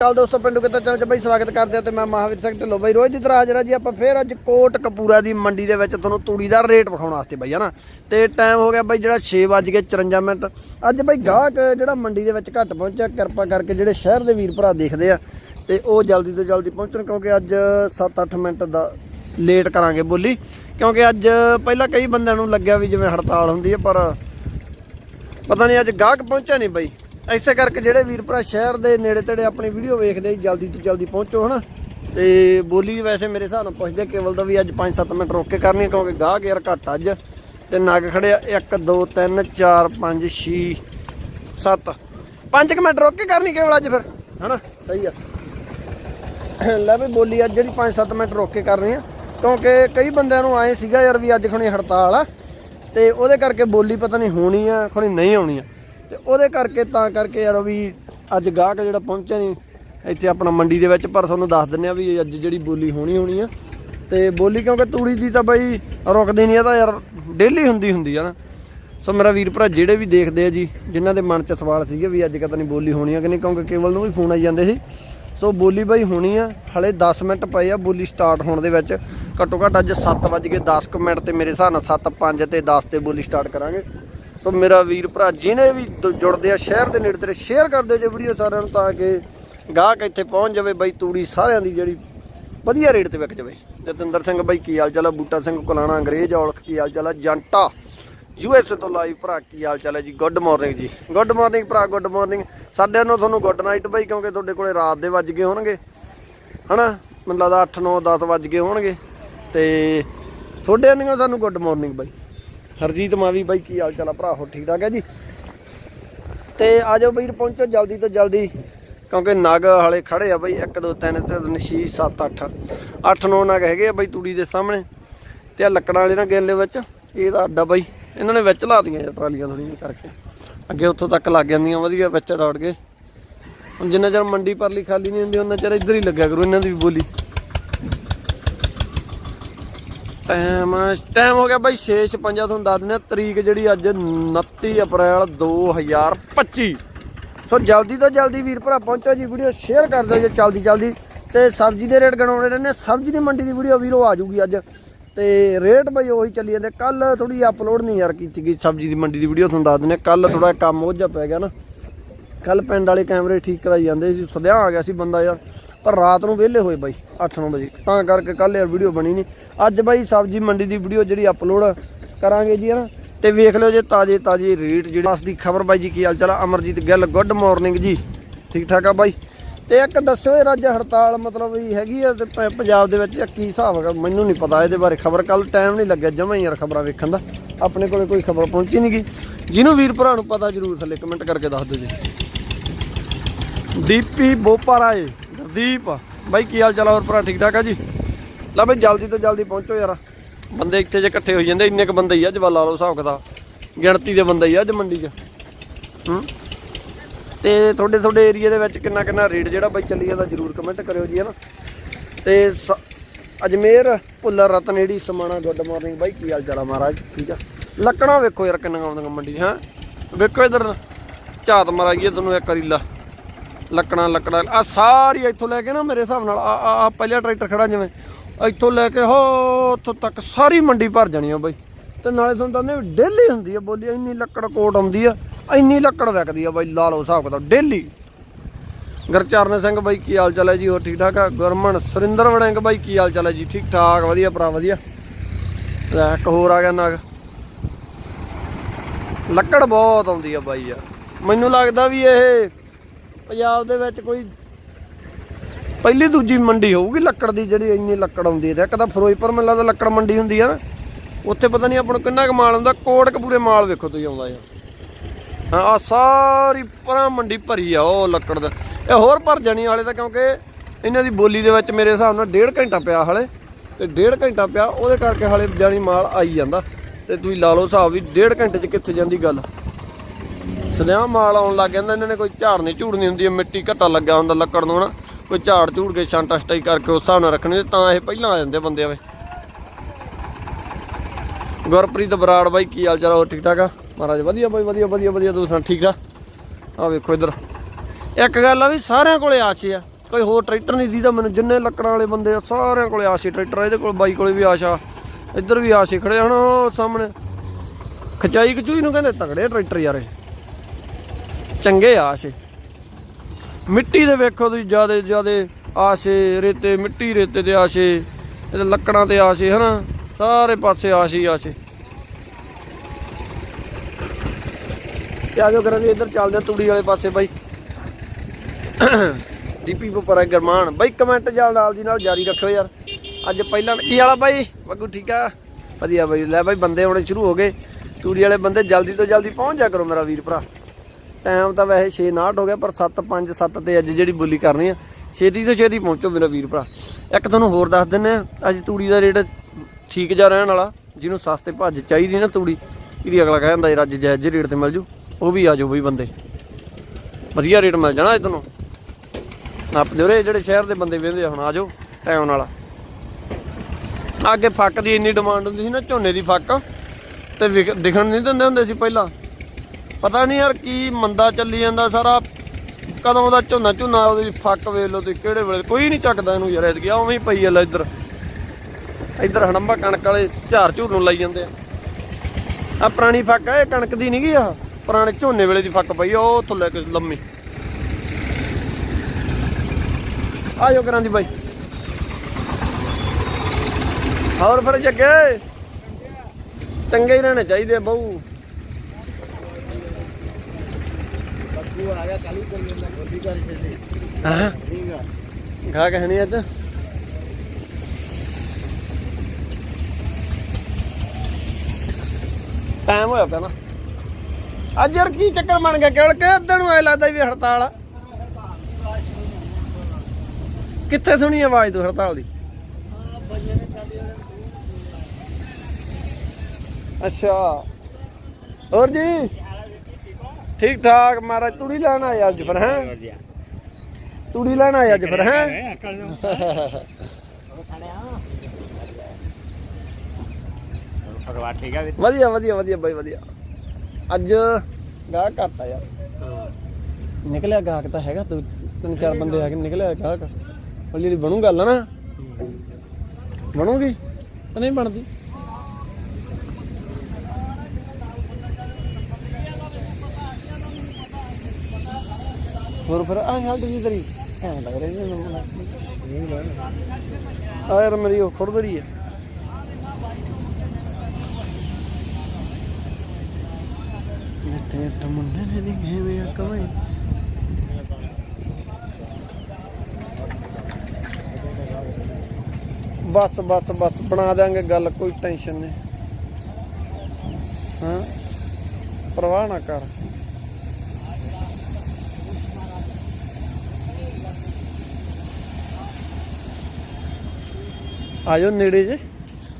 ਚੱਲ ਦੋਸਤੋ, ਪਿੰਡੂ ਕਿਤਾ ਚੈਨਲ 'ਚ ਬਈ, ਸਵਾਗਤ ਕਰਦੇ ਹਾਂ ਤੇ ਮੈਂ ਮਹਾਵੀਰ ਸਿੰਘ ਢਿੱਲੋਂ। ਬਈ ਰੋਜ਼ ਦੀ ਤਰ੍ਹਾਂ ਹਾਜ਼ਰ ਹਾਂ ਜੀ, ਆਪਾਂ ਫੇਰ ਅੱਜ ਕੋਟ ਕਪੂਰਾ ਦੀ ਮੰਡੀ ਦੇ ਵਿੱਚ ਤੁਹਾਨੂੰ ਤੂੜੀ ਦਾ ਰੇਟ ਵਿਖਾਉਣ ਵਾਸਤੇ ਬਈ, ਹਨਾ? ਤੇ ਟਾਈਮ ਹੋ ਗਿਆ ਬਈ ਜਿਹੜਾ 6:54 ਮਿੰਟ। ਅੱਜ ਬਈ ਗਾਹਕ ਜਿਹੜਾ ਮੰਡੀ ਦੇ ਵਿੱਚ ਘੱਟ ਪਹੁੰਚਿਆ, ਕਿਰਪਾ ਕਰਕੇ ਜਿਹੜੇ ਸ਼ਹਿਰ ਦੇ ਵੀਰ ਭਰਾ ਦੇਖਦੇ ਆ ਤੇ ਉਹ ਜਲਦੀ ਤੋਂ ਜਲਦੀ ਪਹੁੰਚਣ, ਕਿਉਂਕਿ ਅੱਜ 7-8 ਮਿੰਟ ਦਾ ਲੇਟ ਕਰਾਂਗੇ ਬੋਲੀ। ਕਿਉਂਕਿ ਅੱਜ ਪਹਿਲਾਂ ਕਈ ਬੰਦਿਆਂ ਨੂੰ ਲੱਗਿਆ ਵੀ ਜਿਵੇਂ ਹੜਤਾਲ ਹੁੰਦੀ ਹੈ ਪਰ ਪਤਾ ਨਹੀਂ ਅੱਜ ਗਾਹਕ ਪਹੁੰਚਿਆ ਨਹੀਂ ਬਈ। ਇਸੇ ਕਰਕੇ ਜਿਹੜੇ ਵੀਰ ਭਰਾ ਸ਼ਹਿਰ ਦੇ ਨੇੜੇ ਤੇੜੇ ਆਪਣੀ ਵੀਡੀਓ ਵੇਖਦੇ ਜਲਦੀ ਤੋਂ ਜਲਦੀ ਪਹੁੰਚੋ ਹਨਾ। ਤੇ ਬੋਲੀ ਵੈਸੇ ਮੇਰੇ ਹਿਸਾਬ ਨਾਲ ਪੁੱਛਦੇ ਕੇਵਲ ਦਾ ਵੀ ਅੱਜ 5-7 ਮਿੰਟ ਰੋਕ ਕੇ ਕਰਨੀ ਹੈ ਕਿਉਂਕਿ ਗਾਹਕ ਯਾਰ ਘੱਟ ਅੱਜ। ਤੇ ਨਗ ਖੜੇ ਆ 1 2 3 4 5 6 7 5 ਮਿੰਟ ਰੋਕ ਕੇ ਕਰਨੀ ਕੇਵਲ ਅੱਜ ਫਿਰ, ਹਨਾ? ਸਹੀ ਆ। ਲੈ ਵੀ ਬੋਲੀ, ਅੱਜ ਜਿਹੜੀ 5-7 ਮਿੰਟ ਰੋਕ ਕੇ ਕਰਨੀ ਆ, ਕਿਉਂਕਿ ਕਈ ਬੰਦਿਆਂ ਨੂੰ ਆਏ ਸੀਗਾ ਯਾਰ ਵੀ ਅੱਜ ਖਣੀ ਹੜਤਾਲ ਆ, ਤੇ ਉਹਦੇ ਕਰਕੇ ਬੋਲੀ ਪਤਾ ਨਹੀਂ ਹੋਣੀ ਆ, ਖਣੀ ਨਹੀਂ ਆਉਣੀ ਆ। ਤੇ ਉਹਦੇ ਕਰਕੇ ਤਾਂ ਕਰਕੇ ਯਾਰ ਵੀ ਅੱਜ ਗਾਹਕ ਜਿਹੜਾ ਪਹੁੰਚਿਆ ਨਹੀਂ ਇੱਥੇ ਆਪਣਾ ਮੰਡੀ ਦੇ ਵਿੱਚ, ਪਰ ਤੁਹਾਨੂੰ ਦੱਸ ਦਿੰਨੇ ਆ ਵੀ ਅੱਜ ਜਿਹੜੀ ਬੋਲੀ ਹੋਣੀ ਹੋਣੀ ਆ। ਤੇ ਬੋਲੀ ਕਿਉਂਕਿ ਤੂੜੀ ਦੀ ਤਾਂ ਬਾਈ ਰੁਕਦੀ ਨਹੀਂ ਆ ਤਾਂ ਯਾਰ ਡੇਲੀ ਹੁੰਦੀ ਹੁੰਦੀ ਆ ਨਾ। ਸੋ ਮੇਰਾ ਵੀਰ ਭਰਾ, ਜਿਹੜੇ ਵੀ ਦੇਖਦੇ ਆ ਜੀ, ਜਿਨ੍ਹਾਂ ਦੇ ਮਨ 'ਚ ਸਵਾਲ ਸੀਗੇ ਵੀ ਅੱਜ ਕਦੋਂ ਨਹੀਂ ਬੋਲੀ ਹੋਣੀ ਆ ਕਿ ਨਹੀਂ ਕਿਉਂਕਿ ਕੇਵਲ ਨੂੰ ਵੀ ਫੋਨ ਆਈ ਜਾਂਦੇ ਸੀ। ਸੋ ਬੋਲੀ ਬਾਈ ਹੋਣੀ ਆ, ਹਲੇ 10 ਮਿੰਟ ਪਏ ਆ ਬੋਲੀ ਸਟਾਰਟ ਹੋਣ ਦੇ ਵਿੱਚ। ਘੱਟੋ ਘੱਟ ਅੱਜ 7 ਵਜ ਕੇ 10 ਕੁ ਮਿੰਟ ਤੇ ਮੇਰੇ ਹਿਸਾਬ ਨਾਲ 7 5 ਤੇ 10 ਤੇ ਬੋਲੀ ਸਟਾਰਟ ਕਰਾਂਗੇ। ਸੋ ਮੇਰਾ ਵੀਰ ਭਰਾ, ਜਿਹਨੇ ਵੀ ਜੁੜਦੇ ਆ ਸ਼ਹਿਰ ਦੇ ਨੇੜੇ ਤੇਰੇ ਸ਼ੇਅਰ ਕਰਦੇ ਜੇ ਵੀਡੀਓ ਸਾਰਿਆਂ ਨੂੰ ਤਾਂ ਕਿ ਗਾਹਕ ਇੱਥੇ ਪਹੁੰਚ ਜਾਵੇ। ਬਾਈ ਤੂੜੀ ਸਾਰਿਆਂ ਦੀ ਜਿਹੜੀ ਵਧੀਆ ਰੇਟ ਤੇ ਵਿਕ ਜਾਵੇ। ਜਤਿੰਦਰ ਸਿੰਘ, ਬਾਈ ਕੀ ਹਾਲ ਚਾਲ ਆ? ਬੂਟਾ ਸਿੰਘ, ਕੁਲਾਣਾ ਅੰਗਰੇਜ਼, ਔਲਖ, ਕੀ ਹਾਲ ਚਾਲ ਆ? ਜੰਟਾ ਯੂਐਸ ਤੋਂ ਲਾਈਵ ਭਰਾ, ਕੀ ਹਾਲ ਚਾਲ ਹੈ ਜੀ? ਗੁੱਡ ਮਾਰਨਿੰਗ ਜੀ। ਗੁੱਡ ਮਾਰਨਿੰਗ ਭਰਾ ਗੁੱਡ ਮਾਰਨਿੰਗ ਸਾਡੇ ਨੂੰ ਤੁਹਾਨੂੰ ਗੁੱਡ ਨਾਈਟ ਬਾਈ, ਕਿਉਂਕਿ ਤੁਹਾਡੇ ਕੋਲੇ ਰਾਤ ਦੇ ਵੱਜ ਗਏ ਹੋਣਗੇ। ਹਨਾ? ਮੈਨੂੰ ਲੱਗਦਾ 8 9 10 ਵੱਜ ਗਏ ਹੋਣਗੇ। ਤੇ ਤੁਹਾਡੇ ਨੂੰ ਸਾਨੂੰ ਗੁੱਡ ਮਾਰਨਿੰਗ ਬਾਈ। ਹਰਜੀਤ ਮਾਵੀ ਬਾਈ ਕੀ ਹਾਲ ਚਾਲ ਆ ਭਰਾ ਹੋ ਠੀਕ ਠਾਕ ਹੈ ਜੀ? ਤੇ ਆਜੋ ਬਈ ਪਹੁੰਚੋ ਜਲਦੀ ਤੋਂ ਜਲਦੀ, ਕਿਉਂਕਿ ਨਗ ਹਲੇ ਖੜੇ ਆ ਬਈ 1 2 3 ਤੇ 6 7 8 8 9 ਨਗ ਹੈਗੇ ਆ ਬਈ ਤੂੜੀ ਦੇ ਸਾਹਮਣੇ। ਤੇ ਆ ਲੱਕੜਾਂ ਵਾਲੇ ਨਾ ਗੇਲੇ ਵਿੱਚ, ਇਹ ਇਹਦਾ ਅੱਡਾ ਬਈ। ਇਹਨਾਂ ਨੇ ਵਿੱਚ ਲਾਤੀਆਂ ਯਾਰ ਟਰਾਲੀਆਂ ਥੋੜੀਆਂ ਕਰਕੇ। ਅੱਗੇ ਉੱਥੋਂ ਤੱਕ ਲੱਗ ਜਾਂਦੀਆਂ, ਵਧੀਆ ਵਿੱਚ ਰੋੜ ਕੇ। ਹੁਣ ਜਿੰਨਾ ਚਿਰ ਮੰਡੀ ਪਰਲੀ ਖਾਲੀ ਨਹੀਂ ਹੁੰਦੀ ਉਹਨਾਂ ਚਿਰ ਇੱਧਰ ਹੀ ਲੱਗਿਆ ਕਰੂ, ਇਹਨਾਂ ਦੀ ਵੀ ਬੋਲੀ। ਟਾਈਮ ਟਾਈਮ ਹੋ ਗਿਆ ਬਾਈ 6:56 ਤੁਹਾਨੂੰ ਦੱਸ ਦਿੰਦੇ ਤਰੀਕ ਜਿਹੜੀ ਅੱਜ 29 ਅਪ੍ਰੈਲ 2025 ਸੋ ਜਲਦੀ ਤੋਂ ਜਲਦੀ ਵੀਰ ਭਰਾ ਪਹੁੰਚੋ ਜੀ ਵੀਡੀਓ ਸ਼ੇਅਰ ਕਰ ਦਿਓ ਜੇ ਜਲਦੀ ਜਲਦੀ ਤੇ ਸਬਜ਼ੀ ਦੇ ਰੇਟ ਗਣਾਉਣੇ ਰਹਿੰਦੇ ਸਬਜ਼ੀ ਦੀ ਮੰਡੀ ਦੀ ਵੀਡੀਓ ਵੀਰੋ ਆ ਜੂਗੀ ਅੱਜ। ਤੇ ਰੇਟ ਬਈ ਉਹੀ ਚੱਲੀ ਜਾਂਦੇ ਕੱਲ ਥੋੜੀ ਅਪਲੋਡ ਨਹੀਂ ਯਾਰ ਕੀਤੀ ਗਈ ਸਬਜ਼ੀ ਦੀ ਮੰਡੀ ਦੀ ਵੀਡੀਓ ਤੁਹਾਨੂੰ ਦੱਸ ਦਿੰਦੇ ਕੱਲ ਥੋੜਾ ਕੰਮ ਉਹ ਜਿਹਾ ਪੈ ਗਿਆ ਨਾ। ਕੱਲ ਪਿੰਡ ਵਾਲੇ ਕੈਮਰੇ ਠੀਕ ਕਰਾਈ ਜਾਂਦੇ ਸੀ ਸਦਿਆ ਆ ਗਿਆ ਸੀ ਬੰਦਾ ਯਾਰ। ਪਰ ਰਾਤ ਨੂੰ ਵਿਹਲੇ ਹੋਏ ਬਾਈ 8-9 ਵਜੇ। ਤਾਂ ਕਰਕੇ ਕੱਲ ਯਾਰ ਵੀਡੀਓ ਬਣੀ ਨਹੀਂ ਅੱਜ ਬਾਈ ਸਬਜ਼ੀ ਮੰਡੀ ਦੀ ਵੀਡੀਓ ਜਿਹੜੀ ਅਪਲੋਡ ਕਰਾਂਗੇ ਜੀ, ਹਨਾ? ਤੇ ਵੇਖ ਲਿਓ ਜੇ ਤਾਜੇ ਤਾਜੇ ਰੇਟ ਜਿਹੜੇ ਬਸ ਦੀ ਖਬਰ ਬਾਈ ਜੀ ਕੀ ਹਾਲ ਚਾਲ ਅਮਰਜੀਤ ਗਿੱਲ ਗੁੱਡ ਮਾਰਨਿੰਗ ਜੀ। ਠੀਕ ਠਾਕ ਆ ਬਾਈ? ਤੇ ਇੱਕ ਦੱਸਿਓ ਇਹ ਅੱਜ ਹੜਤਾਲ ਮਤਲਬ ਵੀ ਹੈਗੀ ਆ ਤੇ ਪੰਜਾਬ ਦੇ ਵਿੱਚ ਕੀ ਹਿਸਾਬ ਹੈਗਾ? ਮੈਨੂੰ ਨਹੀਂ ਪਤਾ ਇਹਦੇ ਬਾਰੇ ਖਬਰ। ਕੱਲ ਟਾਈਮ ਨਹੀਂ ਲੱਗਿਆ ਜਮਾਂ ਹੀ ਯਾਰ ਖਬਰਾਂ ਵੇਖਣ ਦਾ। ਆਪਣੇ ਕੋਲੇ ਕੋਈ ਖਬਰ ਪਹੁੰਚੀ ਨਹੀਂ ਗਈ ਜਿਹਨੂੰ ਵੀਰ ਭਰਾ ਨੂੰ ਪਤਾ ਜਰੂਰ, ਥੱਲੇ ਕਮੈਂਟ ਕਰਕੇ ਦੱਸ ਦਿਓ ਜੀ। ਦੀਪੀ ਬੋਪਾਰਾਏ। ਗੁਰਦੀਪ ਬਾਈ ਕੀ ਹਾਲ ਚਾਲ ਹੋਰ ਭਰਾ, ਠੀਕ ਠਾਕ ਆ ਜੀ? ਲੈ ਬਈ ਜਲਦੀ ਤੋਂ ਜਲਦੀ ਪਹੁੰਚੋ ਯਾਰ। ਬੰਦੇ ਇੱਥੇ ਜੇ ਇਕੱਠੇ ਹੋ ਜਾਂਦੇ, ਇੰਨੇ ਕ ਬੰਦੇ ਹੀ ਆ ਜਵਾ ਲਾ ਲਓ ਹਿਸਾਬ ਕਿਤਾਬ। ਗਿਣਤੀ ਦੇ ਬੰਦੇ ਹੀ ਆ ਅੱਜ ਮੰਡੀ 'ਚ। ਹੂੰ? ਤੇ ਤੁਹਾਡੇ ਤੁਹਾਡੇ ਏਰੀਆ ਦੇ ਵਿੱਚ ਕਿੰਨਾ ਕਿੰਨਾ ਰੇਟ ਜਿਹੜਾ ਬਾਈ ਚੱਲੀ ਜਾਂਦਾ, ਜਰੂਰ ਕਮੈਂਟ ਕਰਿਓ ਜੀ, ਹਨਾ? ਤੇ ਸ- ਅਜਮੇਰ, ਭੁੱਲਰ, ਰਤਨੇੜੀ, ਸਮਾਣਾ, ਗੁੱਡ ਮਾਰਨਿੰਗ, ਬਾਈ ਕੀ ਹਾਲ ਚਾਲ ਆ ਮਹਾਰਾਜ, ਠੀਕ ਆ? ਲੱਕੜਾਂ ਵੇਖੋ ਯਾਰ ਕਿੰਨੀਆਂ ਆਉਂਦੀਆਂ ਮੰਡੀ 'ਚ, ਹਾਂ? ਵੇਖੋ ਇਧਰ, ਝਾਤ ਮਾਰਾਈਏ ਤੁਹਾਨੂੰ ਇੱਕ ਵਾਰੀ ਲੱਕੜਾਂ ਲੱਕੜਾਂ। ਆ ਸਾਰੀ ਇੱਥੋਂ ਲੈ ਕੇ ਨਾ ਮੇਰੇ ਹਿਸਾਬ ਨਾਲ ਆ ਆ- ਪਹਿਲਾ ਟਰੈਕਟਰ ਖੜਾ ਜਿਵੇਂ। ਇੱਥੋਂ ਲੈ ਕੇ ਹੋ, ਉੱਥੋਂ ਤੱਕ ਸਾਰੀ ਮੰਡੀ ਭਰ ਜਾਣੀ ਆ ਬਾਈ। ਤੇ ਨਾਲੇ ਤੁਹਾਨੂੰ ਤਾਂ ਡੇਲੀ ਹੁੰਦੀ ਆ ਬੋਲੀ, ਇੰਨੀ ਲੱਕੜ ਕੋਟ ਆਉਂਦੀ ਆ, ਇੰਨੀ ਲੱਕੜ ਵਿਕਦੀ ਆ ਬਾਈ, ਲਾ ਲਓ ਹਿਸਾਬ ਕਿਤਾਬ, ਡੇਲੀ। ਗੁਰਚਰਨ ਸਿੰਘ ਬਾਈ, ਕੀ ਹਾਲ ਚਾਲ ਹੈ ਜੀ? ਹੋਰ ਠੀਕ ਠਾਕ ਆ? ਗੁਰਮਨ ਸੁਰਿੰਦਰ ਵੜਿੰਗ ਬਾਈ, ਕੀ ਹਾਲ ਚਾਲ ਹੈ ਜੀ? ਠੀਕ ਠਾਕ ਵਧੀਆ ਭਰਾ, ਵਧੀਆ। ਲੈ, ਇੱਕ ਹੋਰ ਆ ਗਿਆ ਨਗ। ਲੱਕੜ ਬਹੁਤ ਆਉਂਦੀ ਆ ਬਾਈ ਯਾਰ। ਮੈਨੂੰ ਲੱਗਦਾ ਵੀ ਇਹ ਪੰਜਾਬ ਦੇ ਵਿੱਚ ਕੋਈ ਪਹਿਲੀ ਦੂਜੀ ਮੰਡੀ ਹੋਊਗੀ ਲੱਕੜ ਦੀ ਜਿਹੜੀ ਇੰਨੀ ਲੱਕੜ ਆਉਂਦੀ ਹੈ। ਤੇ ਇੱਕ ਤਾਂ ਫਿਰੋਜ਼ਪੁਰ ਮੈਨੂੰ ਲੱਗਦਾ ਲੱਕੜ ਮੰਡੀ ਹੁੰਦੀ ਆ ਨਾ। ਉੱਥੇ ਪਤਾ ਨਹੀਂ ਆਪਾਂ ਨੂੰ ਕਿੰਨਾ ਕੁ ਮਾਲ ਆਉਂਦਾ, ਕੋਟਕਪੂਰੇ ਮਾਲ ਵੇਖੋ ਤੁਸੀਂ ਆਉਂਦਾ ਆ। ਹਾਂ ਆ ਸਾਰੀ ਪਰਾਂ ਮੰਡੀ ਭਰੀ ਆ ਉਹ ਲੱਕੜ ਦਾ। ਇਹ ਹੋਰ ਭਰ ਜਾਣੀ ਹਾਲੇ ਤਾਂ ਕਿਉਂਕਿ ਇਹਨਾਂ ਦੀ ਬੋਲੀ ਦੇ ਵਿੱਚ ਮੇਰੇ ਹਿਸਾਬ ਨਾਲ ਡੇਢ ਘੰਟਾ ਪਿਆ ਹਾਲੇ। ਤੇ ਡੇਢ ਘੰਟਾ ਪਿਆ, ਉਹਦੇ ਕਰਕੇ ਹਾਲੇ ਜਾਣੀ ਮਾਲ ਆਈ ਜਾਂਦਾ। ਤੇ ਤੁਸੀਂ ਲਾ ਲਓ ਹਿਸਾਬ ਵੀ ਡੇਢ ਘੰਟੇ 'ਚ ਕਿੱਥੇ ਜਾਂਦੀ ਗੱਲ। ਸਦਿਆਂ ਮਾਲ ਆਉਣ ਲੱਗ ਜਾਂਦਾ, ਇਹਨਾਂ ਨੇ ਕੋਈ ਝਾੜਨੀ ਝੂੜਨੀ ਹੁੰਦੀ ਹੈ ਮਿੱਟੀ ਘੱਟਾ ਲੱਗਾ ਹੁੰਦਾ ਲੱਕੜ ਨੂੰ ਨਾ ਕੋਈ ਝਾੜ ਝੂੜ ਕੇ ਛਾਂਟਾ ਸਟਾਈ ਕਰਕੇ ਉਸ ਹਿਸਾਬ ਨਾਲ ਰੱਖਣੇ ਤਾਂ ਇਹ ਪਹਿਲਾਂ ਆ ਜਾਂਦੇ ਬੰਦੇ ਆਵੇ। ਗੁਰਪ੍ਰੀਤ ਬਰਾੜ ਬਾਈ, ਕੀ ਹਾਲ ਚਾਲ ਹੋਰ ਠੀਕ ਠਾਕ ਆ? ਮਹਾਰਾਜ ਵਧੀਆ ਬਾਈ, ਵਧੀਆ ਵਧੀਆ ਵਧੀਆ ਤੁਸੀਂ ਸੁਣਾ, ਠੀਕ ਆ ਆ ਵੇਖੋ ਇੱਧਰ। ਇੱਕ ਗੱਲ ਆ ਵੀ ਸਾਰਿਆਂ ਕੋਲੇ ਆਛੇ ਆ। ਕੋਈ ਹੋਰ ਟਰੈਕਟਰ ਨਹੀਂ ਦੀਦਾ ਮੈਨੂੰ, ਜਿੰਨੇ ਲੱਕੜਾਂ ਵਾਲੇ ਬੰਦੇ ਆ, ਸਾਰਿਆਂ ਕੋਲੇ ਆਸ਼ੀ ਟਰੈਕਟਰ ਇਹਦੇ ਕੋਲ ਬਾਈ ਕੋਲੇ ਵੀ ਆਸ਼ਾ ਇੱਧਰ ਵੀ ਆਸ਼ੀ ਖੜੇ ਹਨ ਉਹ ਸਾਹਮਣੇ। ਖਚਾਈ ਖਚੂਈ ਨੂੰ ਕਹਿੰਦੇ ਤਗੜੇ ਟਰੈਕਟਰ ਯਾਰ ਇਹ। ਚੰਗੇ ਆਸ਼ੇ ਮਿੱਟੀ ਦੇ ਵੇਖੋ ਤੁਸੀਂ, ਜਿਆਦੇ ਜਿਆਦੇ ਆਸ਼ੇ ਰੇਤੇ, ਮਿੱਟੀ ਰੇਤੇ ਤੇ ਆਸ਼ੇ ਇਹਦੇ ਲੱਕੜਾਂ ਤੇ ਆਸ਼ੇ ਹਨਾ? ਸਾਰੇ ਪਾਸੇ ਆਸ਼ੀ ਆਸ਼ੇ ਤੇ ਆਜੋ ਕਰਾਂ ਇੱਧਰ, ਚੱਲਦੇ ਆ ਤੂੜੀ ਵਾਲੇ ਪਾਸੇ ਬਾਈ। ਦੀਪੀ ਬਪਰਾ ਗਰਮਾਨ। ਬਾਈ ਕਮੈਂਟ ਜਲ ਨਾਲ ਦੀ ਨਾਲ ਜਾਰੀ ਰੱਖਿਓ ਯਾਰ। ਅੱਜ ਪਹਿਲਾਂ ਕੀ ਵਾਲਾ ਬਾਈ? ਬੱਗੂ ਠੀਕ ਆ? ਵਧੀਆ ਬਾਈ, ਲੈ ਬਾਈ, ਬੰਦੇ ਆਉਣੇ ਸ਼ੁਰੂ ਹੋ ਗਏ। ਤੂੜੀ ਵਾਲੇ ਬੰਦੇ ਜਲਦੀ ਤੋਂ ਜਲਦੀ ਪਹੁੰਚ ਜਾ ਕਰੋ ਮੇਰਾ ਵੀਰ ਭਰਾ। ਟਾਈਮ ਤਾਂ ਵੈਸੇ 6:09 ਹੋ ਗਿਆ, ਪਰ 7 5 7 ਤੇ ਅੱਜ ਜਿਹੜੀ ਬੋਲੀ ਕਰਨੀ ਆ, ਛੇਤੀ ਤੋਂ ਛੇਤੀ ਪਹੁੰਚੋ ਮੇਰਾ ਵੀਰ ਭਰਾ। ਇੱਕ ਤੁਹਾਨੂੰ ਹੋਰ ਦੱਸ ਦਿੰਨੇ ਆ ਅੱਜ ਤੂੜੀ ਦਾ ਰੇਟ ਠੀਕ ਜਾ ਰਹਿਣ ਵਾਲਾ, ਜਿਹਨੂੰ ਸਸਤੇ ਭੱਜ ਚਾਹੀਦੀ ਨਾ ਤੂੜੀ, ਇਹਦੀ ਅਗਲਾ ਕਹਿੰਦਾ ਯਾਰ ਅੱਜ ਜਾਇਜ਼ ਰੇਟ ਤੇ ਮਿਲ ਜੂ। ਉਹ ਵੀ ਆ ਜਾਓ ਬਈ ਬੰਦੇ। ਵਧੀਆ ਰੇਟ ਮਿਲ ਜਾਣਾ ਇਹ ਤੁਹਾਨੂੰ। ਨੱਪਦੇ ਉਰੇ ਜਿਹੜੇ ਸ਼ਹਿਰ ਦੇ ਬੰਦੇ ਵੇਂਦੇ ਆ, ਹੁਣ ਆ ਜਾਓ, ਟਾਈਮ ਨਾਲ ਅੱਗੇ ਫੱਕ ਦੀ ਇੰਨੀ ਡਿਮਾਂਡ ਹੁੰਦੀ ਸੀ ਨਾ, ਝੋਨੇ ਦੀ ਫੱਕ, ਤੇ ਵਿਕ- ਦਿਖਣ ਨਹੀਂ ਦਿੰਦੇ ਹੁੰਦੇ ਸੀ ਪਹਿਲਾਂ। ਪਤਾ ਨਹੀਂ ਯਾਰ ਕੀ ਮੰਦਾ ਚੱਲੀ ਜਾਂਦਾ ਸਾਰਾ। ਕਦੋਂ ਦਾ ਝੋਨਾ ਝੋਨਾ ਉਹਦੀ ਫੱਕ ਵੇਖ ਲਓ ਤੇ ਕਿਹੜੇ ਵੇਲੇ। ਕੋਈ ਨਹੀਂ ਚੱਕਦਾ ਇਹਨੂੰ ਯਾਰ ਐਤਕੀ ਉਵੇਂ ਹੀ ਪਈ ਆ ਇੱਧਰ। ਇੱਧਰ ਹੜੰਬਾ ਕਣਕ ਵਾਲੇ ਝਾਰ ਝੂਰ ਨੂੰ ਲਾਈ ਜਾਂਦੇ ਆ। ਆ ਪੁਰਾਣੀ ਫੱਕ ਆ, ਇਹ ਕਣਕ ਦੀ ਨਹੀਂ ਗਈ ਆ ਪੁਰਾਣੇ ਝੋਨੇ ਵੇਲੇ ਦੀ ਫੱਕ ਪਈ ਆ, ਉਹ ਥੱਲੇ ਲੈ ਲੰਮੀ। ਆਜੋ ਕਰਾਂ ਦੀ ਬਾਈ। ਹੋਰ ਫਿਰ ਜੱਗੇ? ਚੰਗੇ ਹੀ ਰਹਿਣੇ ਚਾਹੀਦੇ ਬਹੁ ਬੱਬੂ ਆ ਗਿਆ ਕਾਲੀ ਕੋਲ ਨਾ ਬੋਲੀ ਕਰ ਛੇਦੀ ਹਾਂ। ਗਾ ਕਹਿਣੀ ਅੱਜ? ਟਾਈਮ ਹੋਇਆ ਪਿਆ ਨਾ। ਅੱਜ ਯਾਰ ਕੀ ਚੱਕਰ ਬਣ ਗਿਆ? ਕਿਉਂ ਕਿ ਅੱਧਰ ਨੂੰ ਐ ਲੱਗਦਾ ਵੀ ਹੜਤਾਲ ਆ? ਕਿੱਥੇ ਸੁਣੀ ਆਵਾਜ਼ ਤੂੰ ਹੜਤਾਲ ਦੀ? ਅੱਛਾ। ਹੋਰ ਜੀ? ਠੀਕ ਠਾਕ, ਮਹਾਰਾਜ, ਤੂੜੀ ਲੈਣ ਆਇਆ ਅੱਜ ਫਿਰ, ਹੈ? ਤੂੜੀ ਲੈਣ ਆਇਆ ਅੱਜ ਫਿਰ, ਹੈ? ਅਕਲ ਠੀਕ ਆ ਵਧੀਆ ਵਧੀਆ ਵਧੀਆ ਬਾਈ, ਵਧੀਆ। ਅੱਜ ਗਾਹਕ ਕਰਤਾ ਯਾਰ। ਨਿਕਲਿਆ ਗਾਹਕ ਤਾਂ ਹੈਗਾ, ਤੂੰ ਤਿੰਨ ਚਾਰ ਬੰਦੇ ਹੈਗੇ ਨਿਕਲਿਆ ਗਾਹਕ। ਹੌਲੀ ਹੌਲੀ ਬਣੂ ਗੱਲ ਨਾ, ਬਣੂਗੀ ਤਾਂ ਨਹੀਂ ਬਣਦੀ। ਹੋਰ ਫਿਰ ਆ ਹਾਲ ਦੀ ਤੇਰੀ। ਐਂ ਲੱਗ ਰਿਹਾ ਜੀ ਆ ਯਾਰ ਮੇਰੀ ਉਹ ਖੁਰਦਰੀ ਹੈ ਤੇ ਟਮੁੰਡੇ ਨੇ ਦੀ ਗੇਵੇਂ ਕਮਾਈ ਬਸ ਬਸ ਬਸ, ਬਣਾ ਦਾਂਗੇ ਗੱਲ, ਕੋਈ ਟੈਨਸ਼ਨ ਨਹੀਂ। ਹਾਂ? ਪਰਵਾਹ ਨਾ ਕਰ। ਆਜੋ ਨੇੜੇ ਜੇ,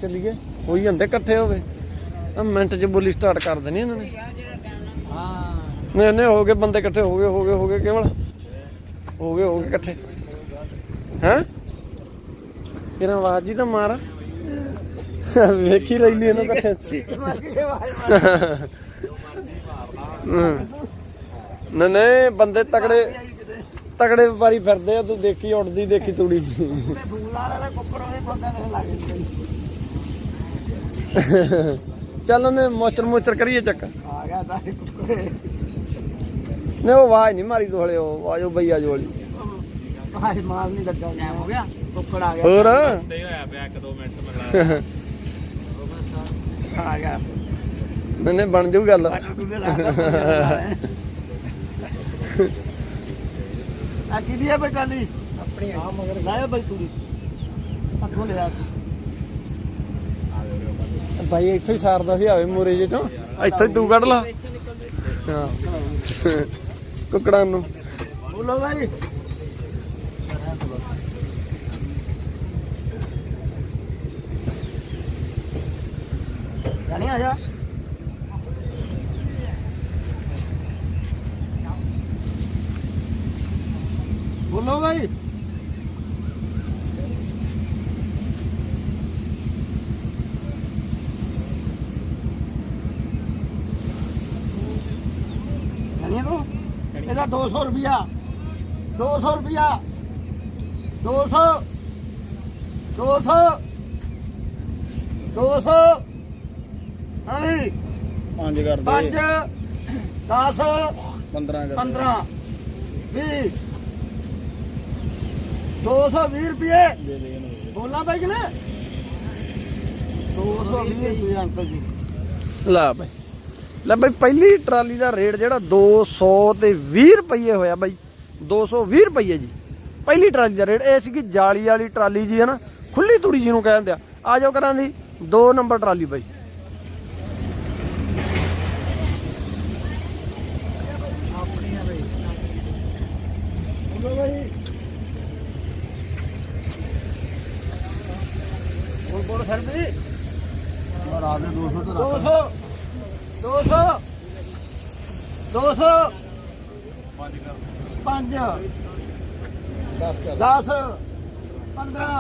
ਚੱਲੀਏ। ਹੋਈ ਜਾਂਦੇ ਇਕੱਠੇ ਹੋਵੇ ਆ ਮਿੰਟ 'ਚ ਬੋਲੀ ਸਟਾਰਟ ਕਰ ਦੇਣੀ ਇਹਨਾਂ ਨੇ। ਹਾਂ ਨਹੀਂ ਨਹੀਂ, ਹੋ ਗਏ ਬੰਦੇ ਇਕੱਠੇ, ਹੋ ਗਏ ਹੋ ਗਏ ਹੋ ਗਏ, ਕੇਵਲ ਹੋ ਗਏ ਹੋ ਗਏ ਇਕੱਠੇ। ਹੈ? ਕਿਰਨ ਆਵਾਜ਼ ਜੀ ਤਾਂ ਮਾਰ। ਵੇਖੀ ਰਹੀ ਲਈ ਇਹਨੂੰ ਇਕੱਠੇ। ਹਮ। ਨਹੀਂ, ਬੰਦੇ ਤਕੜੇ ਤਕੜੇ ਵਪਾਰੀ ਫਿਰਦੇ ਆ, ਤੂੰ ਦੇਖੀ ਉੱਡਦੀ, ਦੇਖੀ ਤੂੜੀ। ਚੱਲ ਉਹਨੇ ਮੋਚਰ ਮੋਚਰ ਕਰੀਏ ਚੱਕ। ਆ ਗਿਆ ਤਾਂ ਕੁੱਕਰ ਨਹੀਂ, ਉਹ ਆਵਾਜ਼ ਨਹੀਂ ਮਾਰੀ ਤੂੰ ਉਹ ਆਜੋ ਬਈ ਆਜੋ ਵਾਲੀ। ਭਾਈ ਮਾਲ ਨਹੀਂ ਲੱਗਾ ਟਾਈਮ ਹੋ ਗਿਆ ਕੁੱਕਰ ਆ ਗਿਆ ਹੋਰ ਤੇ ਹੋਇਆ ਪਿਆ ਇੱਕ ਦੋ ਮਿੰਟ ਮਤਲਬ ਆ ਗਿਆ ਨਹੀਂ, ਬਣ ਜਾਊ ਗੱਲ। ਆ ਕਿਹਦੀ ਹੈ ਬਈ ਕਾਲੀ ਆਪਣੀ ਆ। ਮਗਰ ਲਾਇਆ ਬਈ ਤੂੜੀ ਅੱਗੋਂ ਲਿਆ। ਤੂੰ ਭਾਈ ਇੱਥੋਂ ਹੀ ਸਾਰਦਾ ਸੀ ਆਵੇ ਮੋਰੇ ਜੇ ਤੋਂ ਇੱਥੋਂ ਹੀ ਤੂੰ ਕੱਢ ਲਾ। ਹਾਂ। ਕੁਕੜਾਂ ਨੂੰ। ਬੋਲੋ ਭਾਈ ਜਾਨੀ ਆ ਜਾ ਬੋਲੋ ਭਾਈ ਇਹਦਾ 200 ਰੁਪਿਆ 200 ਰੁਪਿਆ 200 200 200 ਹਾਂਜੀ। ਪੰਜ ਕਰ 5 10 15 15 20 220 ਰੁਪਏ। ਬੋਲਣਾ ਭਾਈ ਕਿ ਨਾ? 220 ਰੁਪਏ ਅੰਕਲ ਜੀ। ਲੈ ਬਾਈ। ਲੈ ਬਾਈ, ਪਹਿਲੀ ਟਰਾਲੀ ਦਾ ਰੇਟ ਜਿਹੜਾ 200 ਤੇ 20 ਰੁਪਏ ਹੋਇਆ ਬਾਈ। 220 ਰੁਪਏ ਜੀ। ਪਹਿਲੀ ਟਰਾਲੀ ਦਾ ਰੇਟ, ਇਹ ਸੀਗੀ ਜਾਲੀ ਵਾਲੀ ਟਰਾਲੀ ਜੀ, ਹੈ ਨਾ। ਖੁੱਲੀ ਤੂੜੀ ਨੂੰ ਕਹਿੰਦੇ ਆ। ਆ ਜਾਓ ਕਰਾਂ ਦੀ 2 ਨੰਬਰ ਟਰਾਲੀ ਬਾਈ ਬੋਲੋ ਭਾਈ ਬੋਲ ਬੋਲ ਸਰ ਵੀ ਰਾਤ ਦੇ 200 ਤੇ 200 200 200 5 10 15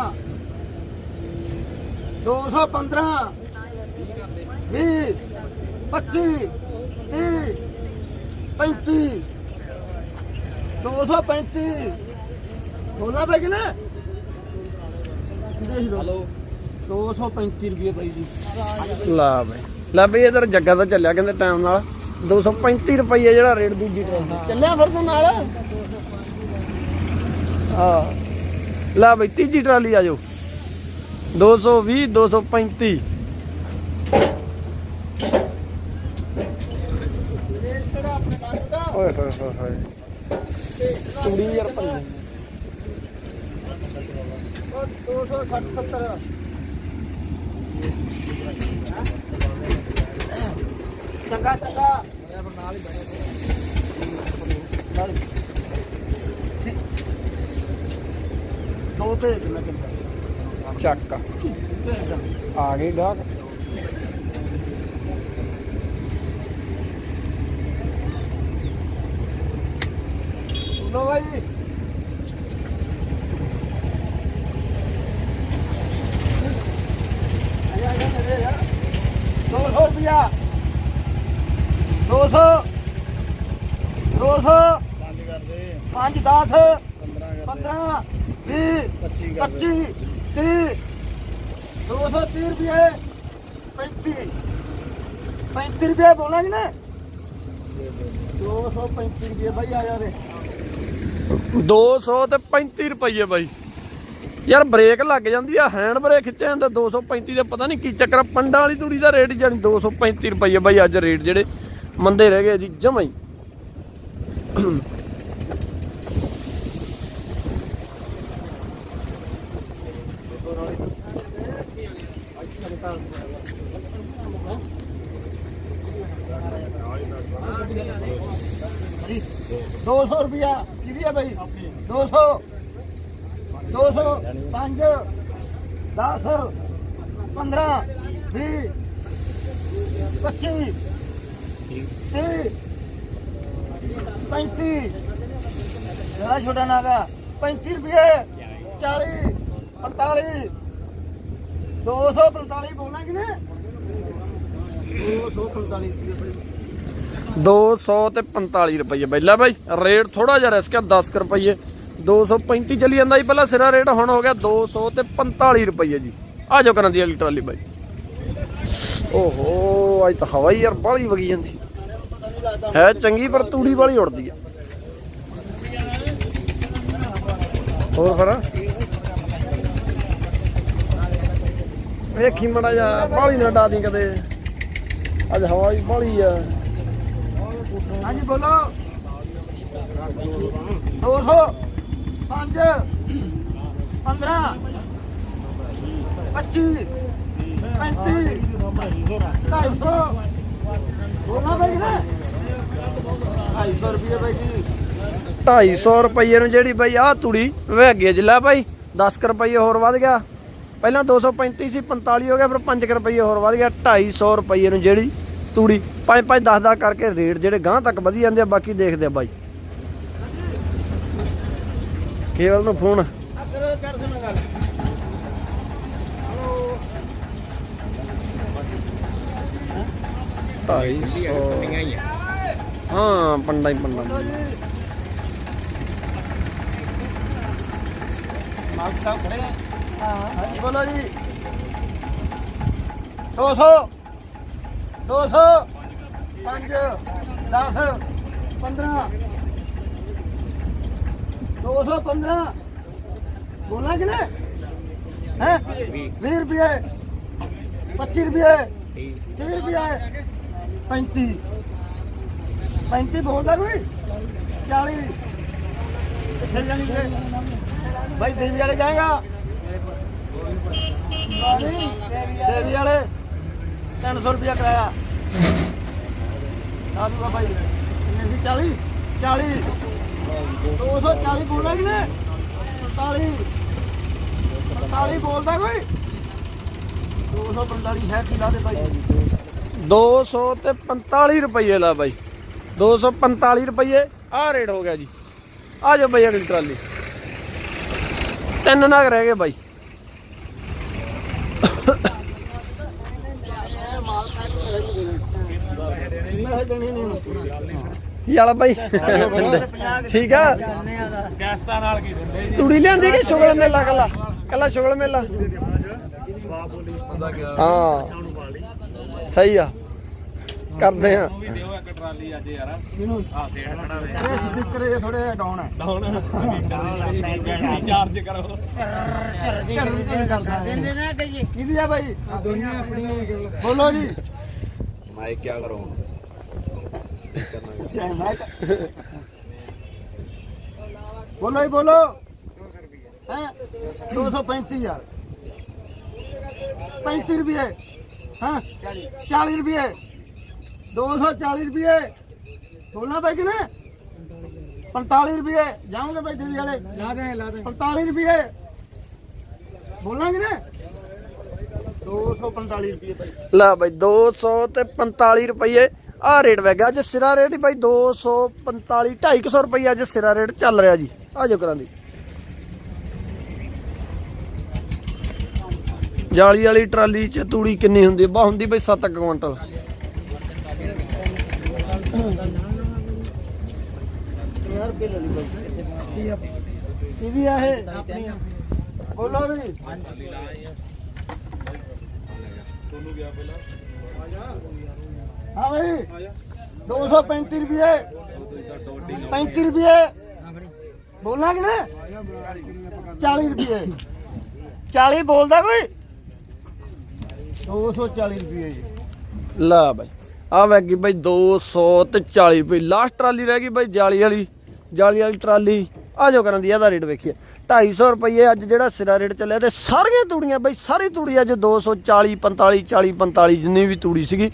215 20 25 30 35 235 ਬੋਲਾ ਪੈ ਨਾ ਹਲੋ। 235 ਰੁਪਏ ਭਾਈ ਜੀ। ਲੈ ਬਾਈ। ਲੈ ਬਈ ਇਧਰ ਜੱਗਾ ਤਾਂ ਚੱਲਿਆ ਕਹਿੰਦੇ ਟਾਈਮ ਨਾਲ। 235 ਰੁਪਏ ਜਿਹੜਾ ਰੇਟ ਦੂਜੀ ਟਰਾਲੀ ਦਾ। ਚੱਲਿਆ ਫਿਰ ਤੂੰ ਨਾਲ? ਹਾਂ। ਲੈ ਬਈ ਤੀਜੀ ਟਰਾਲੀ ਆ ਜਾਓ। 220 235 ਕਿਹੜਾ ਆਪਣੇ ਕਾਟ ਦਾ ਓਏ ਹੋਏ ਹੋਏ ਹੋਏ ਚੂੜੀ ਯਾਰ ਪੰਜ 260 70 ਚੰਗਾ ਚੰਗਾ ਨਾਲ ਹੀ ਦੋ ਤੇ ਕਿੰਨਾ ਚੰਗਾ ਚੱਕ। ਆ ਗਏ ਗਾਹਕ। ਲੋ ਭਾਈ 30 ਰੁਪਏ। 235 ਰੁਪਏ ਤੇ 35 ਰੁਪਏ ਬਾਈ ਯਾਰ ਬ੍ਰੇਕ ਲੱਗ ਜਾਂਦੀ ਆ, ਹੈਂਡ ਬ੍ਰੇਕ ਖਿੱਚਿਆ ਜਾਂਦਾ 235 ਦੇ ਪਤਾ ਨਹੀਂ ਕੀ ਚੱਕਰ ਪੰਡਾਂ ਵਾਲੀ ਤੂੜੀ ਦਾ ਰੇਟ ਜਾਨੀ 235 ਰੁਪਏ ਬਾਈ ਅੱਜ ਰੇਟ ਜਿਹੜੇ ਮੰਦੇ ਰਹਿ ਗਏ ਜੀ ਜਮਾਈ 200 ਰੁਪਿਆ ਕਿਹਦੀ ਹੈ ਬਈ? 200 200 5 10 15 20 25 30 35 ਜਿਹੜਾ ਛੋਟਾ ਨਾਗਾ। 35 ਰੁਪਏ। 40 45 245 ਬੋਲਣਾ ਕਿਨੇ 245 ਰੁਪਏ 200 ਤੇ 45 ਰੁਪਏ ਬਾਈ ਲੈ ਬਾਈ। ਰੇਟ ਥੋੜਾ ਜਿਹਾ ਰਿਸਕ ਆ 10 ਕੁ ਰੁਪਏ 235 ਚੱਲੀ ਜਾਂਦਾ ਜੀ, ਪਹਿਲਾਂ ਸਿਰਾ ਰੇਟ, ਹੁਣ ਹੋ ਗਿਆ 200 ਤੇ 45 ਰੁਪਏ ਜੀ। ਆ ਜਾਓ ਕਰਾਂ ਦੀ ਅਗਲੀ ਟਰਾਲੀ ਬਾਈ। ਓਹੋ, ਅੱਜ ਤਾਂ ਹਵਾ ਹੀ ਯਾਰ ਬਾਹਲੀ ਵਗੀ ਜਾਂਦੀ। ਹੈ ਚੰਗੀ, ਪਰ ਤੂੜੀ ਵਾਲੀ ਉੜਦੀ ਆ। ਹੋਰ ਫਿਰ? ਵੇਖੀ ਮੜਾ ਜਾ ਬਾਹਲੀ ਨਾ ਡਾ ਦੀ ਕਦੇ। ਅੱਜ ਹਵਾ ਹੀ ਬਾਹਲੀ ਆ। ਹਾਂਜੀ, ਬੋਲੋ। 200 5 15 25 35 250 ਬੋਲਣਾ ਭਾਈ ਨਾ? 250 ਰੁਪਏ ਭਾਈ 250 ਰੁਪਏ ਨੂੰ ਜਿਹੜੀ ਬਾਈ ਆਹ ਤੂੜੀ ਵਹਿਗੇ ਜਿਲਾ ਬਾਈ 10 ਕੁ ਰੁਪਏ ਹੋਰ ਵੱਧ ਗਿਆ। ਪਹਿਲਾਂ 235 ਸੀ 45 ਹੋ ਗਿਆ, ਫਿਰ 5 ਕੁ ਰੁਪਏ ਹੋਰ ਵੱਧ ਗਿਆ। 250 ਰੁਪਏ ਨੂੰ ਜਿਹੜੀ ਤੂੜੀ। 5 5 10 10 ਕਰਕੇ ਰੇਟ ਜਿਹੜੇ ਗਾਂ ਤੱਕ ਵਧੀ ਜਾਂਦੇ ਆ ਬਾਕੀ ਦੇਖਦੇ ਆ ਬਾਈ। ਕੇਵਲ ਨੂੰ ਫੋਨ। ਕਰੋ ਕਰ ਸੁਣਾ ਗੱਲ ਹਲੋ 250 ਹਾਂ ਪੰਡਾ ਹੀ ਪੰਡਾ। ਮਾਲਕ ਸਾਹਿਬ ਖੜੇ ਆ। ਹਾਂ। ਹਾਂਜੀ ਬੋਲੋ ਜੀ। 200 200 5 10 15 215 ਬੋਲਾ ਕਿ ਨਾ ਹੈ? 20 ਰੁਪਏ। 25 ਰੁਪਏ। 30 ਰੁਪਏ। 35 35 ਬੋਲਦਾ ਕੋਈ? 40 ਕਿੱਥੇ ਜਾਣੀ ਤੇ ਭਾਈ ਦੇਵੀ ਵਾਲੇ ਜਾਏਗਾ। ਦੇਵੀ ਵਾਲੇ। 300 ਰੁਪਇਆ ਕਿਰਾਇਆ। ਆ ਦੂਗਾ ਭਾਈ ਕਿੰਨੇ ਸੀ? 40 40 240 ਬੋਲਦਾ ਕਿ ਨੇ 45 45 ਬੋਲਦਾ ਕੋਈ? 245 ਸ਼ਹਿਰ ਲਾ ਦੇ ਭਾਈ 200 ਤੇ 45 ਰੁਪਏ ਲਾ ਬਾਈ। 245 ਰੁਪਏ ਆਹ ਰੇਟ ਹੋ ਗਿਆ ਜੀ। ਆ ਜਾਓ ਭਾਈ ਅਗਲੀ ਟਰਾਲੀ। ਤਿੰਨ ਨਗ ਰਹਿ ਗਏ ਬਾਈ ਮੈਂ ਦੇਣੀ ਵਾਲਾ ਬਾਈ? ਠੀਕ ਆ? ਗੈਸਟਾਂ ਨਾਲ ਕੀ ਦਿੰਦੇ ਜੀ ਤੂੜੀ ਲਿਆਂਦੀ ਕਿ ਸ਼ੁਗਲ ਮੇਲਾ ਕੱਲਾ? ਕੱਲਾ ਸ਼ੁਗਲ ਮੇਲਾ? ਹਾਂ। ਸਹੀ ਆ। ਕਰਦੇ ਆ। ਉਹ ਵੀ ਦਿਓ ਇੱਕ ਟਰਾਲੀ ਅੱਜ ਯਾਰ ਕਿਹਨੂੰ ਆ ਦੇੜ ਖੜਾ ਦੇ ਇਹ ਸਪੀਕਰ ਇਹ ਥੋੜੇ ਡਾਊਨ ਹੈ ਹੁਣ ਚਾਰਜ ਕਰੋ ਦਿੰਦੇ ਨਾ ਕਹੀਏ ਕਿਹਦੀ ਆ ਭਾਈ ਬੋਲੋ ਜੀ। ਮੈਂ ਕੀ ਕਰਾਂ ਬੋਲੋ ਹੀ ਬੋਲੋ। ਹੈ? 235 ਯਾਰ 35 ਰੁਪਏ। ਹਾਂ? 40 ਰੁਪਏ। 240 ਰੁਪਏ। ਬੋਲਣਾ ਭਾਈ ਕਿਨੇ? 45 ਰੁਪਏ। ਜਾਓਗੇ ਭਾਈ ਦੇਵੀ ਵਾਲੇ? ਲਾ ਦੇ ਲਾ ਦੇ 45 ਰੁਪਏ। ਬੋਲਣਾ ਕਿਨੇ? 245 ਰੁਪਏ ਭਾਈ ਲੈ ਬਾਈ 200 ਤੇ 45 ਰੁਪਏ। ਆ ਰੇਟ ਵਗ ਗਿਆ ਅੱਜ ਸਿਰਾ ਰੇਟ ਹੀ ਬਾਈ 245 250 ਰੁਪਏ ਅੱਜ ਸਿਰਾ ਰੇਟ ਚੱਲ ਰਿਹਾ ਜੀ। ਆ ਜੋ ਕਰਾਂ ਦੀ ਜਾਲੀ ਵਾਲੀ ਟਰਾਲੀ ਚ ਤੂੜੀ ਕਿੰਨੀ ਹੁੰਦੀ? ਬਾ ਹੁੰਦੀ ਬਈ 7 ਕੁਇੰਟਲ। ਕਿਹਦੀ ਆ ਇਹ। ਆਪਣੀ ਬੋਲੋ ਵੀ। ਹਾਂ ਬਈ 235 ਰੁਪਏ। 35 ਰੁਪਏ। ਬੋਲਣਾ ਕਿ ਨਾ 40 ਰੁਪਏ। 40 ਬੋਲਦਾ ਕੋਈ? 240 ਰੁਪਏ ਜੀ। ਲਾ ਬਾਈ। ਆ ਵਗ ਗਈ ਬਾਈ 200 ਤੇ 40 ਰੁਪਏ। ਲਾਸਟ ਟਰਾਲੀ ਰਹਿ ਗਈ ਬਾਈ ਜਾਲੀ ਵਾਲੀ ਜਾਲੀ ਵਾਲੀ ਟਰਾਲੀ। ਆ ਜੋ ਕਰਨ ਦੀ ਇਹਦਾ ਰੇਟ ਵੇਖੀਏ। 250 ਰੁਪਏ ਅੱਜ ਜਿਹੜਾ ਸਿਰਾ ਰੇਟ ਚੱਲਿਆ ਤੇ ਸਾਰੀਆਂ ਤੂੜੀਆਂ ਬਾਈ, ਸਾਰੀ ਤੂੜੀ ਅੱਜ 240 45 40 45 ਜਿੰਨੀ ਵੀ ਤੂੜੀ ਸੀਗੀ।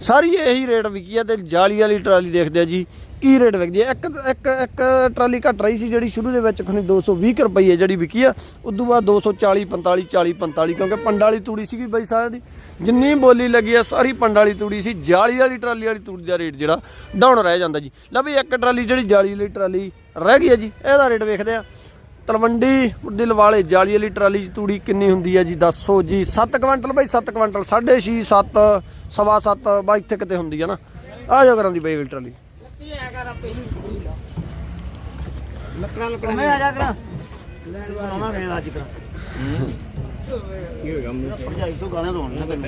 ਸਾਰੀ ਇਹੀ ਰੇਟ ਵਿਕੀ ਆ ਤੇ ਜਾਲੀ ਵਾਲੀ ਟਰਾਲੀ ਦੇਖਦੇ ਆ ਜੀ, ਕੀ ਰੇਟ ਵਿਕਦੀ ਹੈ ਇੱਕ ਇੱਕ ਇੱਕ ਟਰਾਲੀ ਘਟ ਰਹੀ ਸੀ ਜਿਹੜੀ ਸ਼ੁਰੂ ਦੇ ਵਿੱਚ, ਖਣੀ 220 ਕੁ ਰੁਪਏ ਜਿਹੜੀ ਵਿਕੀ ਆ, ਉਦੋਂ ਬਾਅਦ 240 45 40 45 ਕਿਉਂਕਿ ਪੰਡ ਵਾਲੀ ਤੂੜੀ ਸੀਗੀ ਬਾਈ ਸਾਰਿਆਂ ਦੀ। ਜਿੰਨੀ ਬੋਲੀ ਲੱਗੀ ਆ, ਸਾਰੀ ਪੰਡ ਵਾਲੀ ਤੂੜੀ ਸੀ, ਜਾਲੀ ਵਾਲੀ ਟਰਾਲੀ ਵਾਲੀ ਤੂੜੀ ਦਾ ਰੇਟ ਜਿਹੜਾ ਡਾਊਨ ਰਹਿ ਜਾਂਦਾ ਜੀ। ਲੈ ਬਈ ਇੱਕ ਟਰਾਲੀ ਜਿਹੜੀ ਜਾਲੀ ਵਾਲੀ ਟਰਾਲੀ ਰਹਿ ਗਈ ਹੈ ਜੀ, ਇਹਦਾ ਰੇਟ ਵੇਖਦੇ ਆ। ਤਲਵੰਡੀ ਦਿਲ ਵਾਲੇ ਜਾਲੀ ਵਾਲੀ ਟਰਾਲੀ 'ਚ ਤੂੜੀ ਕਿੰਨੀ ਹੁੰਦੀ ਹੈ ਜੀ ਦੱਸੋ ਜੀ? 7 ਕੁਇੰਟਲ ਬਾਈ 7 ਕੁਇੰਟਲ 6.5 7 ਸਵਾ 7 ਬਾਈ ਇੱਥੇ ਕਿਤੇ ਹੁੰਦੀ ਹੈ ਨਾ। ਆ ਜਾ ਕਰਾਂ ਦੀ ਬਾਈ ਟਰਾਲੀ। ਲੱਕੜਾਂ ਲੱਕੜਾਂ ਮੈਂ ਆ ਜਾ ਕਰਾਂ ਲੈਣ ਆਉਣਾ ਮੈਂ ਅੱਜ ਕਰਾਂ ਕੀ ਹੋਗਾ ਭਰਜਾਈ ਤੋਂ ਗਾਣੇ ਲਾਉਣੀਆਂ ਤੈਨੂੰ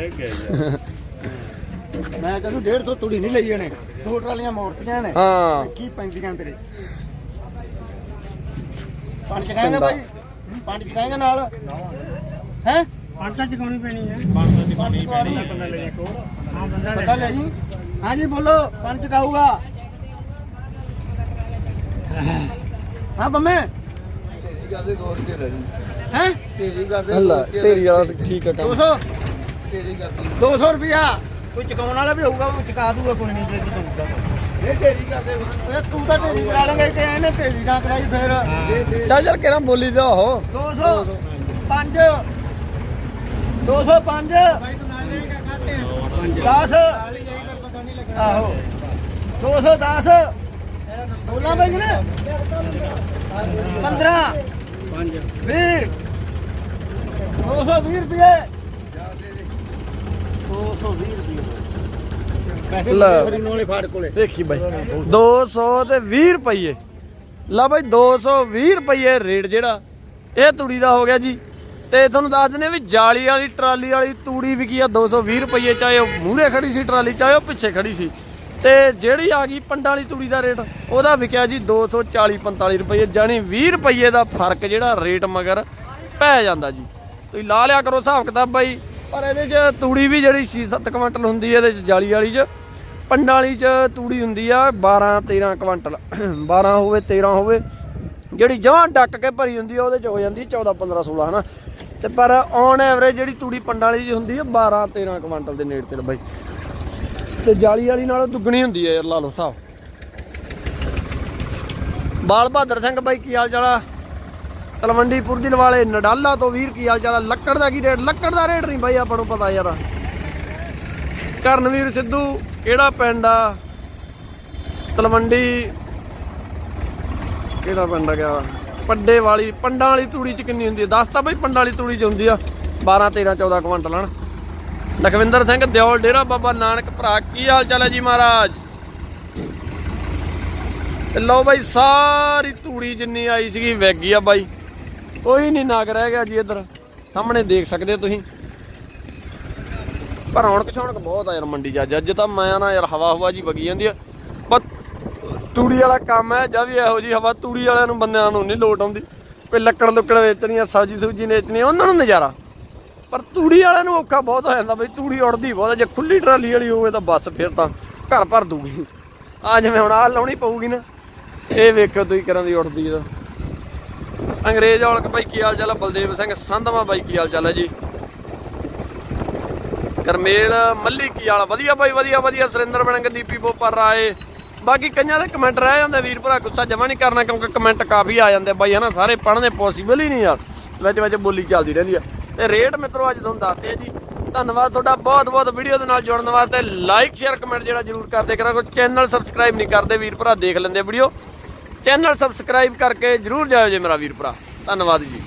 ਮੈਂ ਤੈਨੂੰ 150 ਤੁੜੀ ਨਹੀਂ ਲਈ ਇਹਨੇ। ਦੋ ਟਰਾਲੀਆਂ ਮੋੜਤੀਆਂ ਨੇ ਹਾਂ। ਕੀ ਪੈਂਦੀਆਂ ਤੇਰੇ? ਪਾਣੀ ਚਕਾਏਗਾ ਭਾਈ? ਪਾਣੀ ਚਕਾਏਗਾ ਨਾਲ? ਹੈ? ਪਾਣੀ ਚਕਾਉਣੀ ਪੈਣੀ ਹੈ। ਬੰਦ ਚ ਪਾਣੀ ਪੈਣੀ ਪਤਾ ਲੈ ਜੀ। ਹਾਂਜੀ ਬੋਲੋ ਪਾਣੀ ਚਕਾਊਗਾ। ਹਾਂ ਬੰਮੇ ਹੈ? ਹੱਲਾ ਤੇਰੀ ਵਾਲਾ ਤਾਂ ਠੀਕ ਆ ਕੰਮ। 200 200 ਰੁਪਿਆ ਕੋਈ ਚਕਾਉਣ ਵਾਲਾ ਵੀ ਹੋਊਗਾ ਉਹ ਚਕਾ ਦੂਗਾ ਕੋਈ ਨਹੀਂ ਜੇ ਤੂੰ ਇਹ ਤੂੰ ਤਾਂ ਢੇਰੀ ਕਰਾ ਲੇਂਗਾ ਤੇ ਇਹਨੇ ਢੇਰੀ ਨਾ ਕਰਾਈ ਫੇਰ। ਚੱਲ ਚੱਲ ਕਿਹੜਾ ਬੋਲੀ ਦਾ ਉਹ? 200 5 205 10 ਆਹੋ। 210 ਬੋਲਾਂ ਬਈ ਨੇ 15 20 220 ਰੁਪਏ। 220 ਰੁਪਏ। ਪੈਸੇ ਲੈ। ਵਾਲੇ ਫਾੜ ਕੋਲੇ। ਦੇਖੀ ਬਾਈ। 200 ਤੇ 20 ਰੁਪਏ ਲਾ ਬਾਈ 220 ਰੁਪਏ ਰੇਟ ਜਿਹੜਾ। ਇਹ ਤੂੜੀ ਦਾ ਹੋ ਗਿਆ ਜੀ। ਤੇ ਤੁਹਾਨੂੰ ਦੱਸ ਦਿੰਦੇ ਆ ਵੀ ਜਾਲੀ ਵਾਲੀ ਟਰਾਲੀ ਵਾਲੀ ਤੂੜੀ ਵਿਕੀ ਆ 220 ਰੁਪਏ ਚਾਹੇ ਉਹ ਮੂਹਰੇ ਖੜੀ ਸੀ ਟਰਾਲੀ ਚਾਹੇ ਉਹ ਪਿੱਛੇ ਖੜੀ ਸੀ। ਤੇ ਜਿਹੜੀ ਆ ਗਈ ਪੰਡਾਂ ਵਾਲੀ ਤੂੜੀ ਦਾ ਰੇਟ ਉਹਦਾ ਵਿਕਿਆ ਜੀ 240 45 ਰੁਪਏ ਜਾਨੀ 20 ਰੁਪਏ ਦਾ ਫ਼ਰਕ ਜਿਹੜਾ ਰੇਟ ਮਗਰ ਪੈ ਜਾਂਦਾ ਜੀ। ਤੁਸੀਂ ਲਾ ਲਿਆ ਕਰੋ ਹਿਸਾਬ ਕਿਤਾਬ ਬਾਈ। ਪਰ ਇਹਦੇ 'ਚ ਤੂੜੀ ਵੀ ਜਿਹੜੀ 6-7 ਕੁਇੰਟਲ ਹੁੰਦੀ ਹੈ ਇਹਦੇ 'ਚ ਜਾਲੀ ਵਾਲੀ 'ਚ। ਪੰਡਾਂ ਵਾਲੀ 'ਚ ਤੂੜੀ ਹੁੰਦੀ ਆ 12 13 ਕੁਇੰਟਲ। 12 ਹੋਵੇ 13 ਹੋਵੇ, ਜਿਹੜੀ ਜਮਾਂ ਡੱਕ ਕੇ ਭਰੀ ਹੁੰਦੀ ਆ, ਉਹਦੇ 'ਚ ਹੋ ਜਾਂਦੀ 14 15 16 ਹਨਾ। ਤੇ ਪਰ ਔਨ ਐਵਰੇਜ ਜਿਹੜੀ ਤੂੜੀ ਪੰਡਾਂ ਵਾਲੀ 'ਚ ਹੁੰਦੀ ਆ 12 13 ਕੁਇੰਟਲ ਦੇ ਨੇੜੇ ਤੇ ਬਾਈ। ਤੇ ਜਾਲੀ ਵਾਲੀ ਨਾਲੋਂ ਦੁੱਗਣੀ ਹੁੰਦੀ ਹੈ ਯਾਰ, ਲਾ ਲਓ ਹਿਸਾਬ। ਬਾਲ ਬਹਾਦਰ ਸਿੰਘ ਬਾਈ, ਕੀ ਹਾਲ ਚਾਲ ਆ? ਤਲਵੰਡੀ ਪੁਰਜਿਲ ਵਾਲੇ ਨਡਾਲਾ ਤੋਂ ਵੀਰ ਕੀ ਹਾਲ ਚਾਲ ਆ? ਲੱਕੜ ਦਾ ਕੀ ਰੇਟ? ਲੱਕੜ ਦਾ ਰੇਟ ਨਹੀਂ ਬਾਈ, ਆਪਾਂ ਨੂੰ ਪਤਾ ਯਾਰ। ਕਰਨਵੀਰ ਸਿੱਧੂ, ਕਿਹੜਾ ਪਿੰਡ ਆ? ਤਲਵੰਡੀ, ਕਿਹੜਾ ਪਿੰਡ ਆ ਗਿਆ? ਪੰਡੇ ਵਾਲੀ, ਪੰਡਾਂ ਵਾਲੀ ਤੂੜੀ ਚ ਕਿੰਨੀ ਹੁੰਦੀ ਹੈ ਦੱਸ ਤਾਂ ਬਾਈ, ਪੰਡਾਂ ਵਾਲੀ ਤੂੜੀ ਚ ਹੁੰਦੀ ਆ। 12 13 14 ਕੁਇੰਟਲ, ਹਨ? ਲਖਵਿੰਦਰ ਸਿੰਘ, ਦਿਓਲ ਡੇਰਾ, ਬਾਬਾ ਨਾਨਕ ਭਰਾ, ਕੀ ਹਾਲ ਚਾਲ ਹੈ ਜੀ ਮਹਾਰਾਜ? ਲਓ ਬਾਈ, ਸਾਰੀ ਤੂੜੀ ਜਿੰਨੀ ਆਈ ਸੀਗੀ ਵੈਗੀ ਆ ਬਾਈ। ਕੋਈ ਨਹੀਂ ਨਾਗ ਰਹਿ ਗਿਆ ਜੀ ਇੱਧਰ। ਸਾਹਮਣੇ ਦੇਖ ਸਕਦੇ ਹੋ ਤੁਸੀਂ। ਪਰ ਰੌਣਕ ਛੌਣਕ ਬਹੁਤ ਆ ਯਾਰ ਮੰਡੀ 'ਚ ਅੱਜ। ਤਾਂ ਮੈਂ ਨਾ ਯਾਰ ਹਵਾ ਹਵਾ ਜੀ ਵਗੀ ਜਾਂਦੀ ਆ। ਪਰ ਤੂੜੀ ਵਾਲਾ ਕੰਮ ਹੈ ਜਾਂ ਵੀ ਇਹੋ ਜੀ ਹਵਾ ਤੂੜੀ ਵਾਲਿਆਂ ਨੂੰ ਬੰਦਿਆਂ ਨੂੰ ਨਹੀਂ ਲੋਟ ਆਉਂਦੀ। ਕੋਈ ਲੱਕੜ ਲੁੱਕੜ ਵੇਚਣੀ ਆ ਸਬਜ਼ੀ ਸੁਬਜੀ ਵੇਚਣੀ ਆ, ਉਹਨਾਂ ਨੂੰ ਨਜ਼ਾਰਾ। ਪਰ ਤੂੜੀ ਵਾਲਿਆਂ ਨੂੰ ਔਖਾ ਬਹੁਤ ਹੋ ਜਾਂਦਾ ਬਈ ਤੂੜੀ ਉੜਦੀ ਬਹੁਤ ਜੇ ਖੁੱਲੀ ਟਰਾਲੀ ਵਾਲੀ ਹੋਵੇ ਤਾਂ ਬੱਸ ਫਿਰ ਤਾਂ ਘਰ ਭਰ ਦੂਗੀ ਆ ਜਿਵੇਂ ਹੁਣ ਆ ਲਾਉਣੀ ਪਊਗੀ ਨਾ ਇਹ ਵੇਖੋ ਤੁਸੀਂ ਕਰਾਂ ਦੀ ਉੜਦੀ ਇਹਦਾ ਅੰਗਰੇਜ਼ ਔਲਕ ਬਾਈ ਕੀ ਹਾਲ ਚਾਲ ਬਲਦੇਵ ਸਿੰਘ ਸੰਧਵਾ ਬਾਈ ਕੀ ਹਾਲ ਚਾਲ ਹੈ ਜੀ? ਕਰਮੇਲ ਮੱਲੀ ਕੀ ਵਾਲਾ ਵਧੀਆ ਬਾਈ, ਵਧੀਆ ਵਧੀਆ। ਸੁਰਿੰਦਰ ਬਣਨ ਦੀਪੀ ਬੋਪਰ ਰਾਏ। ਬਾਕੀ ਕਈਆਂ ਦੇ ਕਮੈਂਟ ਰਹਿ ਜਾਂਦੇ ਵੀਰ ਭਰਾ, ਗੁੱਸਾ ਜਮਾ ਨਹੀਂ ਕਰਨਾ ਕਿਉਂਕਿ ਕਮੈਂਟ ਕਾਫੀ ਆ ਜਾਂਦੇ ਬਾਈ, ਹਨਾ? ਸਾਰੇ ਪੜ੍ਹਨੇ ਪੋਸੀਬਲ ਹੀ ਨਹੀਂ ਯਾਰ ਵਿੱਚ ਵਿੱਚ ਬੋਲੀ ਚੱਲਦੀ ਰਹਿੰਦੀ ਆ। ਤੇ ਰੇਟ ਮਿੱਤਰੋ, ਅੱਜ ਤੁਹਾਨੂੰ ਦੱਸਦੇ ਆ ਜੀ। ਧੰਨਵਾਦ ਤੁਹਾਡਾ ਬਹੁਤ ਬਹੁਤ ਵੀਡੀਓ ਦੇ ਨਾਲ ਜੁੜਨ ਵਾਸਤੇ। ਲਾਈਕ ਸ਼ੇਅਰ ਕਮੈਂਟ ਜਿਹੜਾ ਜਰੂਰ ਕਰਦੇ ਕਰਾਂਗੇ ਚੈਨਲ ਸਬਸਕ੍ਰਾਈਬ ਨਹੀਂ ਕਰਦੇ, ਵੀਰ ਭਰਾ, ਦੇਖ ਲੈਂਦੇ ਵੀਡੀਓ ਚੈਨਲ ਸਬਸਕ੍ਰਾਈਬ ਕਰਕੇ ਜਰੂਰ ਜਾਇਓ ਜੇ ਮੇਰਾ ਵੀਰ ਭਰਾ। ਧੰਨਵਾਦ ਜੀ।